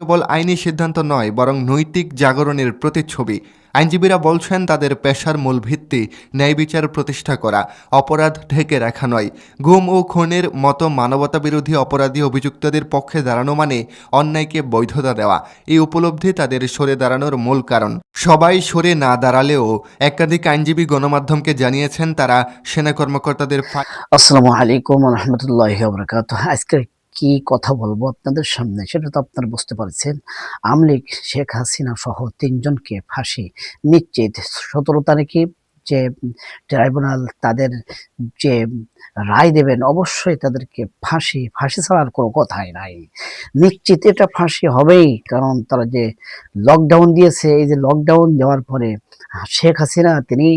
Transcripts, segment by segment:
কেবল আইনি সিদ্ধান্ত নয়, বরং নৈতিক জাগরণের প্রতিচ্ছবি। আইনজীবীরা বলছেন, তাদের পেশার মূল ভিত্তি ন্যায় বিচার প্রতিষ্ঠা করা, অপরাধ ঢেকে রাখা নয়। গুম ও খুনের মতো মানবতা বিরোধী অপরাধী অভিযুক্তদের পক্ষে দাঁড়ানো মানে অন্যায়কে বৈধতা দেওয়া। এই উপলব্ধি তাদের সরে দাঁড়ানোর মূল কারণ। সবাই সরে না দাঁড়ালেও একাধিক আইনজীবী গণমাধ্যমকে জানিয়েছেন, তারা সেনা কর্মকর্তাদের আসসালামু আলাইকুম রহমতুল্লাহ বরকাত আজকে কি কথা বলব আপনাদের সামনে সেটা তো আপনারা বুঝতে পারছেন। আমলিক শেখ হাসিনা সহ তিনজনকে ফাঁসি নিশ্চিত। সতেরো তারিখে যে ট্রাইব্যুনাল তাদের যে রায় দেবেন, অবশ্যই তাদেরকে ফাঁসি ফাঁসি ছাড়ার কোনো কথাই নাই। নিশ্চিত এটা ফাঁসি হবেই, কারণ তারা যে লকডাউন দিয়েছে, এই যে লকডাউন দেওয়ার পরে শেখ হাসিনা তিনি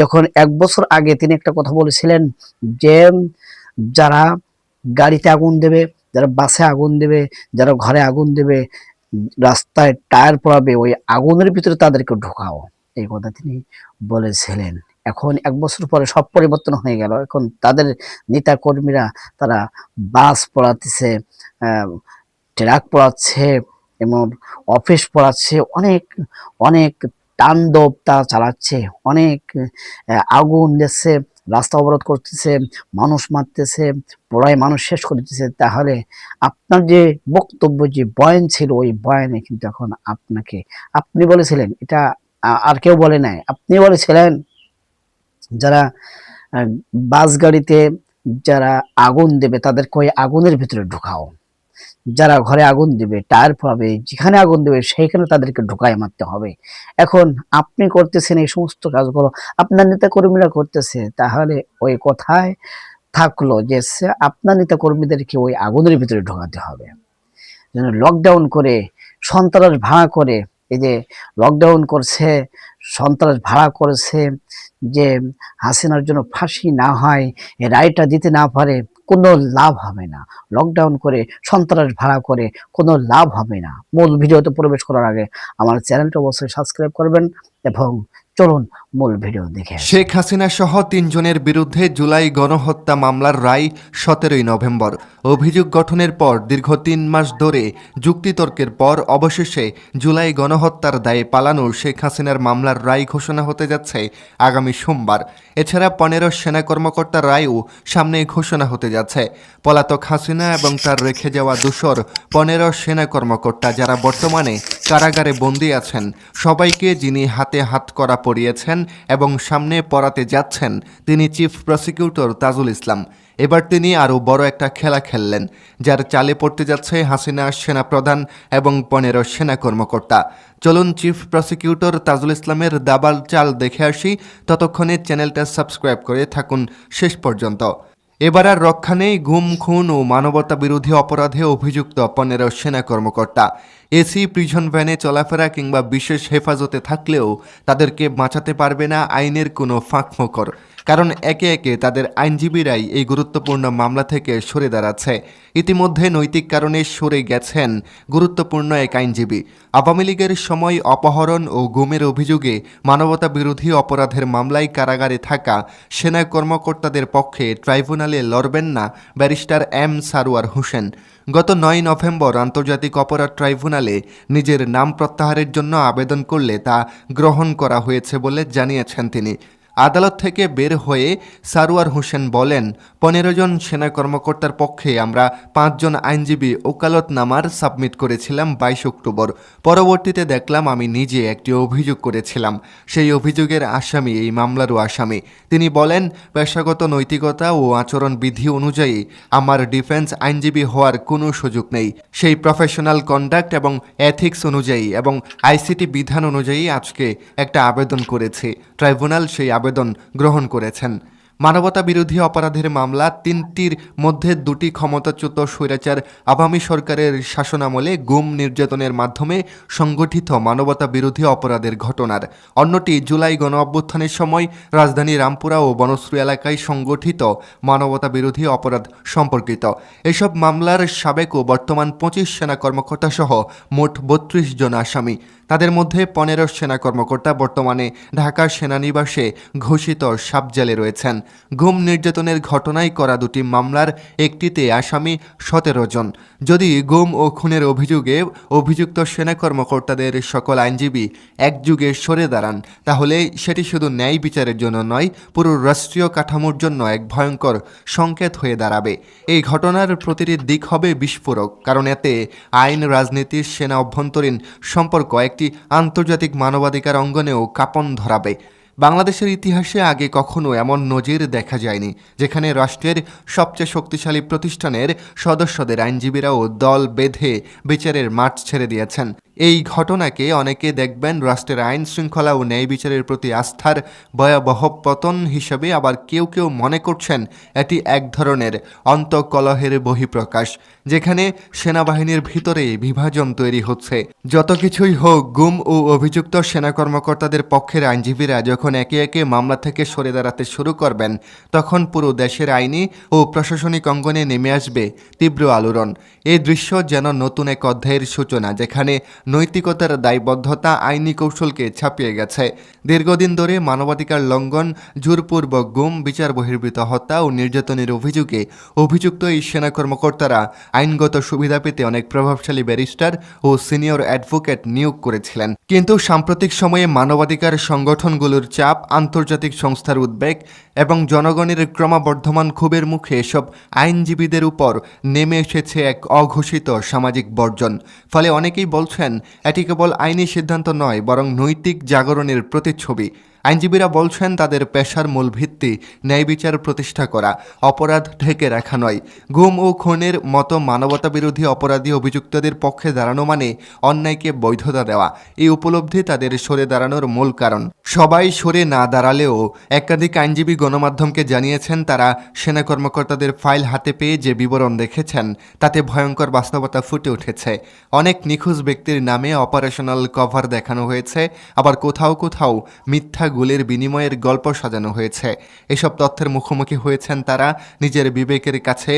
যখন এক বছর আগে তিনি একটা কথা বলেছিলেন যে, যারা গাড়িতে আগুন দেবে, যারা বাসে আগুন দেবে, যারা ঘরে আগুন দেবে, রাস্তায় টায়ার পড়াবে, ওই আগুনের ভিতরে তাদেরকে ঢোকাও। এই কথা তিনি বলেছিলেন। এখন এক বছর পরে সব পরিবর্তন হয়ে গেল। এখন তাদের নেতা কর্মীরা তারা বাস পড়াতেছে ট্রাক পড়াচ্ছে এবং অফিস পড়াচ্ছে, অনেক অনেক তাণ্ডব তা চালাচ্ছে, অনেক আগুন দিচ্ছে। রাস্তা অবরোধ করতেছে, মানুষ মারতেছে, পড়ায় মানুষ শেষ করে দিতেছে, তাহলে আপনার যে বক্তব্য, যে বয়ান ছিল, ওই বয়ানে কিন্তু এখন আপনাকে, আপনি বলেছিলেন, এটা আর কেউ বলে নাই আপনি বলেছিলেন। যারা বাস গাড়িতে যারা আগুন দেবে, তাদেরকে ওই আগুনের ভিতরে ঢুকাও। যারা ঘরে আগুন দেবে, টায়ার পাবে যেখানে আগুন দেবে, সেইখানে তাদেরকে ঢুকায় মারতে হবে। এখন আপনি করতেছেন এই সমস্ত কাজগুলো, আপনার নেতা কর্মীরা করতেছে, তাহলে ওই কথায় থাকল যে আপনার নেতা কর্মীদেরকে ওই আগুনের ভিতরে ঢোকাতে হবে। যেন লকডাউন করে, সন্ত্রাস ভাড়া করে, এই যে লকডাউন করছে, সন্ত্রাস ভাড়া করেছে, যে হাসিনার জন্য ফাঁসি না হয় রায়টা দিতে না পারে কোনো লাভ হবে না। লকডাউন করে, সন্ত্রাস ভাড়া করে, কোনো লাভ হবে না। মূল ভিডিওতে প্রবেশ করার আগে আমার চ্যানেলটা অবশ্যই সাবস্ক্রাইব করবেন এবং চলুন মূল ভিডিও দেখে শেখ হাসিনা সহ তিনজনের বিরুদ্ধে জুলাই গণহত্যা মামলার রায় সতেরোই নভেম্বর। অভিযোগ গঠনের পর দীর্ঘ তিন মাস ধরে যুক্তিতর্কের পর অবশেষে জুলাই গণহত্যার দায়ে পালানো শেখ হাসিনার মামলার রায় ঘোষণা হতে যাচ্ছে আগামী সোমবার। এছাড়া পনেরো সেনা কর্মকর্তার রায়ও সামনে ঘোষণা হতে যাচ্ছে। পলাতক হাসিনা এবং তার রেখে যাওয়া দূষর পনেরো সেনা কর্মকর্তা যারা বর্তমানে কারাগারে বন্দী আছেন, সবাইকে যিনি হাতে হাত করা পড়িয়েছেন এবং সামনে পড়াতে যাচ্ছেন তিনি চিফ প্রসিকিউটর তাজুল ইসলাম। এবার তিনি আরও বড় একটা খেলা খেললেন, যার চালে পড়তে যাচ্ছে হাসিনা সেনাপ্রধান এবং পনেরো সেনা কর্মকর্তা। চলুন চিফ প্রসিকিউটর তাজুল ইসলামের দাবাল চাল দেখে আসি। ততক্ষণে চ্যানেলটা সাবস্ক্রাইব করে থাকুন শেষ পর্যন্ত। এবার আর রক্ষা নেই গুম, খুন ও মানবতা বিরোধী অপরাধে অভিযুক্ত পনেরো সেনা কর্মকর্তা। এসি প্রিজন ভ্যানে চলাফেরা কিংবা বিশেষ হেফাজতে থাকলেও তাদেরকে বাঁচাতে পারবে না আইনের কোনো ফাঁকফোকর। কারণ একে একে তাদের আইনজীবীরাই এই গুরুত্বপূর্ণ মামলা থেকে সরে দাঁড়াচ্ছে। ইতিমধ্যে নৈতিক কারণে সরে গেছেন গুরুত্বপূর্ণ এক আইনজীবী। আওয়ামী লীগের সময় অপহরণ ও গুমের অভিযোগে মানবতা বিরোধী অপরাধের মামলায় কারাগারে থাকা সেনা কর্মকর্তাদের পক্ষে ট্রাইব্যুনালে লড়বেন না ব্যারিস্টার এম সারোয়ার হোসেন। গত নয় নভেম্বর আন্তর্জাতিক অপরাধ ট্রাইব্যুনালে নিজের নাম প্রত্যাহারের জন্য আবেদন করলে তা গ্রহণ করা হয়েছে বলে জানিয়েছেন তিনি। আদালত থেকে বের হয়ে সারোয়ার হোসেন বলেন, পনেরো জন সেনা কর্মকর্তার পক্ষে আমরা পাঁচজন আইনজীবী ওকালতনামার সাবমিট করেছিলাম বাইশ অক্টোবর। পরবর্তীতে দেখলাম আমি নিজে একটি অভিযোগ করেছিলাম। সেই অভিযোগের আসামি এই মামলারও আসামি। তিনি বলেন, পেশাগত নৈতিকতা ও আচরণ বিধি অনুযায়ী আমার ডিফেন্স আইনজীবী হওয়ার কোনো সুযোগ নেই। সেই প্রফেশনাল কন্ডাক্ট এবং এথিক্স অনুযায়ী এবং আইসিটি বিধান অনুযায়ী আজকে একটা আবেদন করেছে। ট্রাইব্যুনাল সেই আবেদন গ্রহণ করেছেন। মানবতা বিরোধী অপরাধের মামলা তিনটির মধ্যে দুটি ক্ষমতাচ্যুত স্বৈরাচার আওয়ামী সরকারের শাসনামলে গুম নির্যাতনের মাধ্যমে সংগঠিত মানবতা বিরোধী অপরাধের ঘটনার। অন্যটি জুলাই গণ অভ্যুত্থানের সময় রাজধানী রামপুরা ও বনশ্রী এলাকায় সংগঠিত মানবতা বিরোধী অপরাধ সম্পর্কিত। এসব মামলার সাবেক ও বর্তমান পঁচিশ সেনা কর্মকর্তা সহ মোট বত্রিশ জন আসামি। তাদের মধ্যে পনেরো সেনা কর্মকর্তা বর্তমানে ঢাকার সেনানিবাসে ঘোষিত সাবজেলে রয়েছেন। গুম নির্যাতনের ঘটনায় করা দুটি মামলার একটিতে আসামি সতেরো জন। যদি গুম ও খুনের অভিযোগে অভিযুক্ত সেনা কর্মকর্তাদের সকল আইনজীবী একযুগে সরে দাঁড়ান, তাহলে সেটি শুধু ন্যায় বিচারের জন্য নয়, পুরো রাষ্ট্রীয় কাঠামোর জন্য এক ভয়ঙ্কর সংকেত হয়ে দাঁড়াবে। এই ঘটনার প্রতিটি দিক হবে বিস্ফোরক, কারণ এতে আইন রাজনীতির সেনা অভ্যন্তরীণ সম্পর্ক একটি আন্তর্জাতিক মানবাধিকার অঙ্গনেও কাপন ধরাবে। বাংলাদেশের ইতিহাসে আগে কখনো এমন নজির দেখা যায়নি, যেখানে রাষ্ট্রের সবচেয়ে শক্তিশালী প্রতিষ্ঠানের সদস্যদের আইনজীবীরাও দল বেঁধে বিচারের মাঠ ছেড়ে দিয়েছেন। এই ঘটনাকে অনেকে দেখবেন রাষ্ট্রের আইন শৃঙ্খলা ও ন্যায় বিচারের প্রতি আস্থার ভয়াবহ পতন হিসেবে আবার কেউ কেউ মনে করছেন এটি এক ধরনের অন্তকলহের বহিঃপ্রকাশ, যেখানে সেনাবাহিনীর ভিতরে বিভাজন তৈরি হচ্ছে। যত কিছুই হোক, গুম ও অভিযুক্ত সেনা কর্মকর্তাদের পক্ষের আইনজীবীরা যখন একে একে মামলা থেকে সরে দাঁড়াতে শুরু করবেন, তখন পুরো দেশের আইনি ও প্রশাসনিক অঙ্গনে নেমে আসবে তীব্র আলোড়ন। এই দৃশ্য যেন নতুন এক অধ্যায়ের সূচনা, যেখানে নৈতিকতার দায়বদ্ধতা আইনি কৌশলকে ছাপিয়ে গেছে। দীর্ঘদিন ধরে মানবাধিকার লঙ্ঘন, জোরপূর্বক গুম, বিচার বহির্ভূত হত্যা ও নির্যাতনের অভিযোগে অভিযুক্ত এই সেনা কর্মকর্তারা আইনগত সুবিধা পেতে অনেক প্রভাবশালী ব্যারিস্টার ও সিনিয়র অ্যাডভোকেট নিয়োগ করেছিলেন। কিন্তু সাম্প্রতিক সময়ে মানবাধিকার সংগঠনগুলোর চাপ আন্তর্জাতিক সংস্থার উদ্বেগ এবং জনগণের ক্রমবর্ধমান ক্ষোভের মুখে এসব আইনজীবীদের উপর নেমে এসেছে এক অঘোষিত সামাজিক বর্জন। ফলে অনেকেই বলছেন, এটি কেবল আইনি সিদ্ধান্ত নয়, বরং নৈতিক জাগরণের প্রতিচ্ছবি। আইনজীবীরা বলছেন, তাদের পেশার মূল ভিত্তি ন্যায় বিচার প্রতিষ্ঠা করা, অপরাধ ঢেকে রাখা নয়। গুম ও খুনের মতো মানবতা বিরোধী অপরাধী অভিযুক্তদের পক্ষে দাঁড়ানো মানে অন্যায়কে বৈধতা দেওয়া। এই উপলব্ধি তাদের সরে দাঁড়ানোর মূল কারণ। সবাই সরে না দাঁড়ালেও একাধিক আইনজীবী গণমাধ্যমকে জানিয়েছেন, তারা সেনা কর্মকর্তাদের ফাইল হাতে পেয়ে যে বিবরণ দেখেছেন, তাতে ভয়ঙ্কর বাস্তবতা ফুটে উঠেছে। অনেক নিখোঁজ ব্যক্তির নামে অপারেশনাল কভার দেখানো হয়েছে, আবার কোথাও কোথাও মিথ্যা গুলির বিনিময়ের গল্প সাজানো হয়েছে। এসব তথ্যের মুখোমুখি হয়েছেন তারা নিজের বিবেকের কাছে।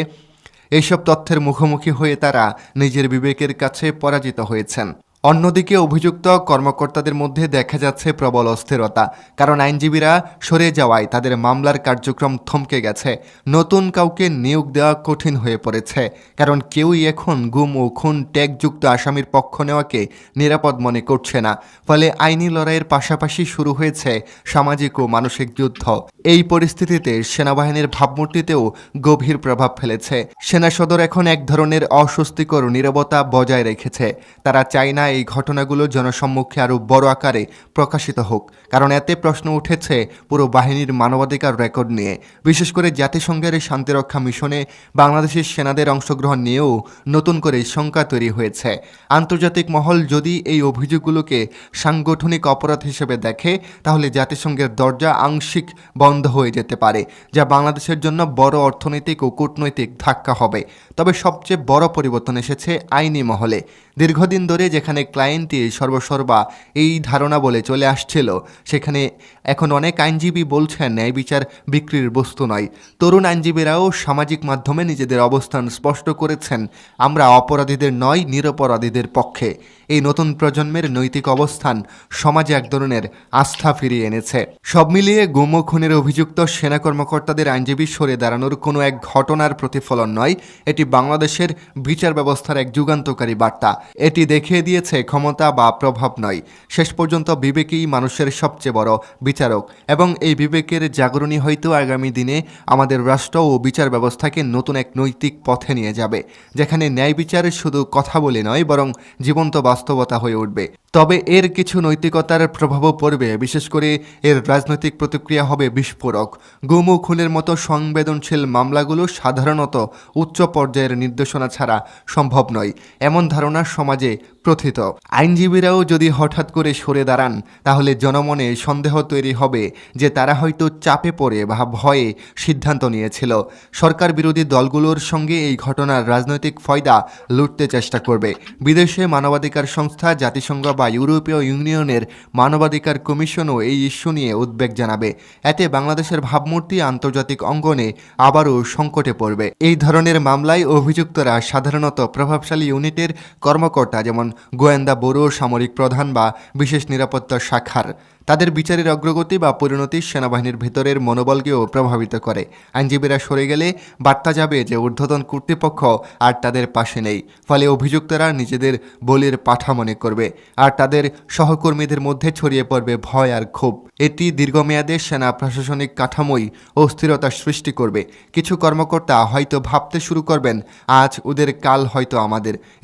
এইসব তথ্যের মুখোমুখি হয়ে তারা নিজের বিবেকের কাছে পরাজিত হয়েছেন। অন্যদিকে অভিযুক্ত কর্মকর্তাদের মধ্যে দেখা যাচ্ছে প্রবল অস্থিরতা, কারণ আইনজীবীরা সরে যাওয়ায় তাদের মামলার কার্যক্রম থমকে গেছে। নতুন কাউকে নিয়োগ দেওয়া কঠিন হয়ে পড়েছে, কারণ কেউই এখন গুম ও খুন ট্যাগযুক্ত আসামির পক্ষ নেওয়াকে নিরাপদ মনে করছে না। ফলে আইনি লড়াইয়ের পাশাপাশি শুরু হয়েছে সামাজিক ও মানসিক যুদ্ধ। এই পরিস্থিতিতে সেনাবাহিনীর ভাবমূর্তিতেও গভীর প্রভাব ফেলেছে। সেনা সদর এখন এক ধরনের অস্বস্তিকর নীরবতা বজায় রেখেছে। তারা চায় না এই ঘটনাগুলো জনসম্মুখে আরও বড় আকারে প্রকাশিত হোক, কারণ এতে প্রশ্ন উঠেছে পুরো বাহিনীর মানবাধিকার রেকর্ড নিয়ে। বিশেষ করে জাতিসংঘের শান্তিরক্ষা মিশনে বাংলাদেশের সেনাদের অংশগ্রহণ নিয়েও নতুন করে শঙ্কা তৈরি হয়েছে। আন্তর্জাতিক মহল যদি এই অভিযোগগুলোকে সাংগঠনিক অপরাধ হিসেবে দেখে, তাহলে জাতিসংঘের দরজা আংশিক বন্ধ হয়ে যেতে পারে, যা বাংলাদেশের জন্য বড় অর্থনৈতিক ও কূটনৈতিক ধাক্কা হবে। তবে সবচেয়ে বড় পরিবর্তন এসেছে আইনি মহলে। দীর্ঘদিন ধরে যেখানে ক্লায়েন্টই সর্বসর্বা এই ধারণা বলে চলে আসছিল। সেখানে এখন অনেক আইনজীবী বলছেন, ন্যায় বিচার বিক্রির বস্তু নয়। তরুণ আইনজীবীরাও সামাজিক মাধ্যমে নিজেদের অবস্থান স্পষ্ট করেছেন। আমরা অপরাধীদের নয়, নিরপরাধীদের পক্ষে। এই নতুন প্রজন্মের নৈতিক অবস্থান সমাজে এক ধরনের আস্থা ফিরিয়ে এনেছে। সব মিলিয়ে গুম খুনের অভিযুক্ত সেনা কর্মকর্তাদের আইনজীবী সরে দাঁড়ানোর কোনো এক ঘটনার প্রতিফলন নয়, এটি বাংলাদেশের বিচার ব্যবস্থার এক যুগান্তকারী বার্তা। এটি দেখিয়ে দিয়েছে ক্ষমতা বা প্রভাব নয়। শেষ পর্যন্ত বিবেকেই মানুষের সবচেয়ে বড় বিচারক এবং এই বিবেকের জাগরণী হয়তো আগামী দিনে আমাদের রাষ্ট্র ও বিচার ব্যবস্থাকে নতুন এক নৈতিক পথে নিয়ে যাবে, যেখানে ন্যায় বিচার শুধু কথা বলে নয়, বরং জীবন্ত বাস্তবতা হয়ে উঠবে। তবে এর কিছু নৈতিকতার প্রভাবও পড়বে। বিশেষ করে এর রাজনৈতিক প্রতিক্রিয়া হবে বিস্ফোরক। গুম খুনের মতো সংবেদনশীল মামলাগুলো সাধারণত উচ্চ পর্যায়ের নির্দেশনা ছাড়া সম্ভব নয়। এমন ধারণা সমাজে প্রথিত। আইনজীবীরাও যদি হঠাৎ করে সরে দাঁড়ান, তাহলে জনমনে সন্দেহ তৈরি হবে যে তারা হয়তো চাপে পড়ে বা ভয়ে সিদ্ধান্ত নিয়েছিল। সরকার বিরোধী দলগুলোর সঙ্গে এই ঘটনার রাজনৈতিক ফয়দা লুটতে চেষ্টা করবে। বিদেশে মানবাধিকার সংস্থা জাতিসংঘ বা ইউরোপীয় ইউনিয়নের মানবাধিকার কমিশনও এই ইস্যু নিয়ে উদ্বেগ জানাবে। এতে বাংলাদেশের ভাবমূর্তি আন্তর্জাতিক অঙ্গনে আবারও সংকটে পড়বে। এই ধরনের মামলায় অভিযুক্তরা সাধারণত প্রভাবশালী ইউনিটের কর্মকর্তা যেমন গোয়েন্দা ব্যুরো, সামরিক প্রধান বা বিশেষ নিরাপত্তা শাখার। তাদের বিচারের অগ্রগতি বা পরিণতি সেনাবাহিনীর ভেতরের মনোবলকেও প্রভাবিত করে। আইনজীবীরা সরে গেলে বার্তা যাবে যে ঊর্ধ্বতন কর্তৃপক্ষ আর তাদের পাশে নেই। ফলে অভিযুক্তরা নিজেদের বলির পাঠা মনে করবে আর তাদের সহকর্মীদের মধ্যে ছড়িয়ে পড়বে ভয় আর ক্ষোভ। এটি দীর্ঘমেয়াদে সেনা প্রশাসনিক কাঠামোই অস্থিরতা সৃষ্টি করবে। কিছু কর্মকর্তা হয়তো ভাবতে শুরু করবেন, আজ ওদের কাল হয়তো আমাদের।